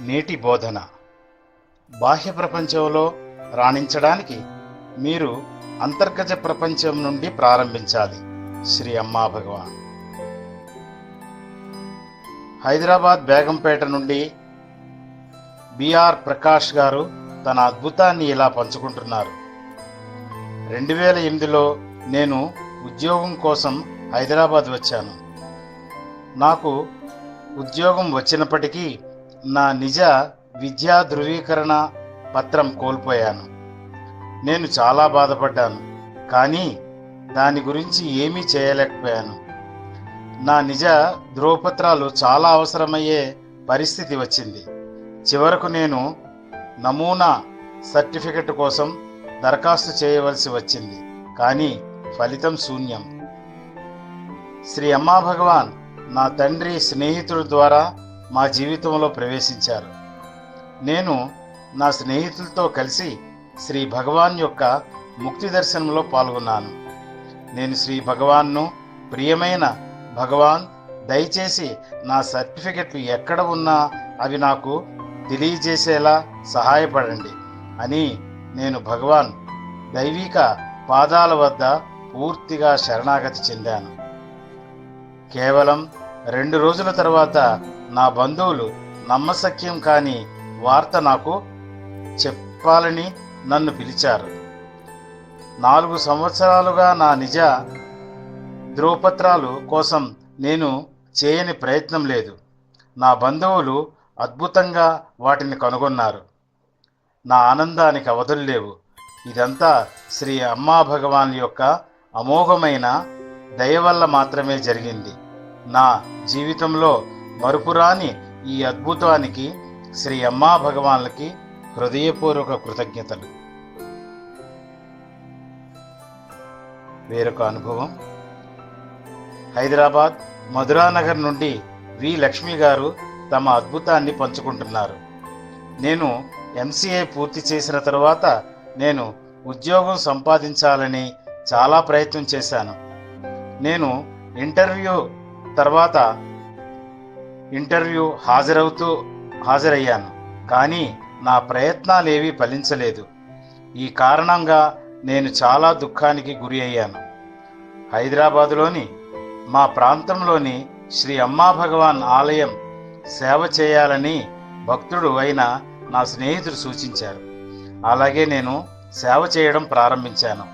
నేటి బోధన. బాహ్య ప్రపంచంలో రాణించడానికి మీరు అంతర్గత ప్రపంచం నుండి ప్రారంభించాలి. శ్రీ అమ్మా భగవాన్. హైదరాబాద్ బేగంపేట నుండి బిఆర్ ప్రకాష్ గారు తన అద్భుతాన్ని ఇలా పంచుకుంటున్నారు. రెండు వేల ఎనిమిదిలో నేను ఉద్యోగం కోసం హైదరాబాద్ వచ్చాను. నాకు ఉద్యోగం వచ్చినప్పటికీ నా నిజ విద్యా ధృవీకరణ పత్రం కోల్పోయాను. నేను చాలా బాధపడ్డాను కానీ దాని గురించి ఏమీ చేయలేకపోయాను. నా నిజ ధ్రువపత్రాలు చాలా అవసరమయ్యే పరిస్థితి వచ్చింది. చివరకు నేను నమూనా సర్టిఫికెట్ కోసం దరఖాస్తు చేయవలసి వచ్చింది కానీ ఫలితం శూన్యం. శ్రీ అమ్మా భగవాన్ నా తండ్రి స్నేహితుడి ద్వారా మా జీవితంలో ప్రవేశించారు. నేను నా స్నేహితులతో కలిసి శ్రీ భగవాన్ యొక్క ముక్తి దర్శనంలో పాల్గొన్నాను. నేను శ్రీ భగవాన్ను ప్రియమైన భగవాన్ దయచేసి నా సర్టిఫికెట్లు ఎక్కడ ఉన్నా అవి నాకు తెలియజేసేలా సహాయపడండి అని నేను భగవాన్ దైవిక పాదాల వద్ద పూర్తిగా శరణాగతి చెందాను. కేవలం రెండు రోజుల తర్వాత నా బంధువులు నమ్మశక్యం కాని వార్త నాకు చెప్పాలని నన్ను పిలిచారు. నాలుగు సంవత్సరాలుగా నా నిజ ధ్రువపత్రాలు కోసం నేను చేయని ప్రయత్నం లేదు. నా బంధువులు అద్భుతంగా వాటిని కనుగొన్నారు. నా ఆనందానికి అవధులు లేవు. ఇదంతా శ్రీ అమ్మా భగవాన్ యొక్క అమోఘమైన దయ వల్ల మాత్రమే జరిగింది. నా జీవితంలో మరుపురాని ఈ అద్భుతానికి శ్రీ అమ్మా భగవాన్లకి హృదయపూర్వక కృతజ్ఞతలు. వేరొక అనుభవం. హైదరాబాద్ మధురానగర్ నుండి వి లక్ష్మి గారు తమ అద్భుతాన్ని పంచుకుంటున్నారు. నేను ఎంసీఏ పూర్తి చేసిన తర్వాత నేను ఉద్యోగం సంపాదించాలని చాలా ప్రయత్నం చేశాను. నేను ఇంటర్వ్యూ తర్వాత ఇంటర్వ్యూ హాజరవుతూ హాజరయ్యాను. కానీ నా ప్రయత్నాలేవీ ఫలించలేదు. ఈ కారణంగా నేను చాలా దుఃఖానికి గురి అయ్యాను. హైదరాబాదులోని మా ప్రాంతంలోని శ్రీ అమ్మా భగవాన్ ఆలయం సేవ చేయాలని భక్తుడు అయిన నా స్నేహితుడు సూచించారు. అలాగే నేను సేవ చేయడం ప్రారంభించాను.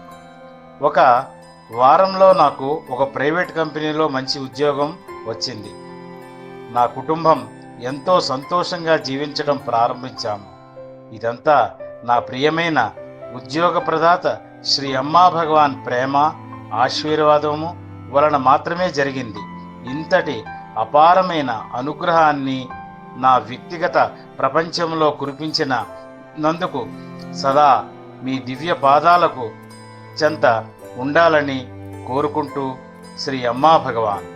ఒక వారంలో నాకు ఒక ప్రైవేట్ కంపెనీలో మంచి ఉద్యోగం వచ్చింది. నా కుటుంబం ఎంతో సంతోషంగా జీవించడం ప్రారంభించాము. ఇదంతా నా ప్రియమైన ఉద్యోగ ప్రదాత శ్రీ అమ్మా భగవాన్ ప్రేమ ఆశీర్వాదము వలన మాత్రమే జరిగింది. ఇంతటి అపారమైన అనుగ్రహాన్ని నా వ్యక్తిగత ప్రపంచంలో కురిపించిన నందుకు సదా మీ దివ్య పాదాలకు చెంత ఉండాలని కోరుకుంటూ శ్రీ అమ్మా భగవాన్.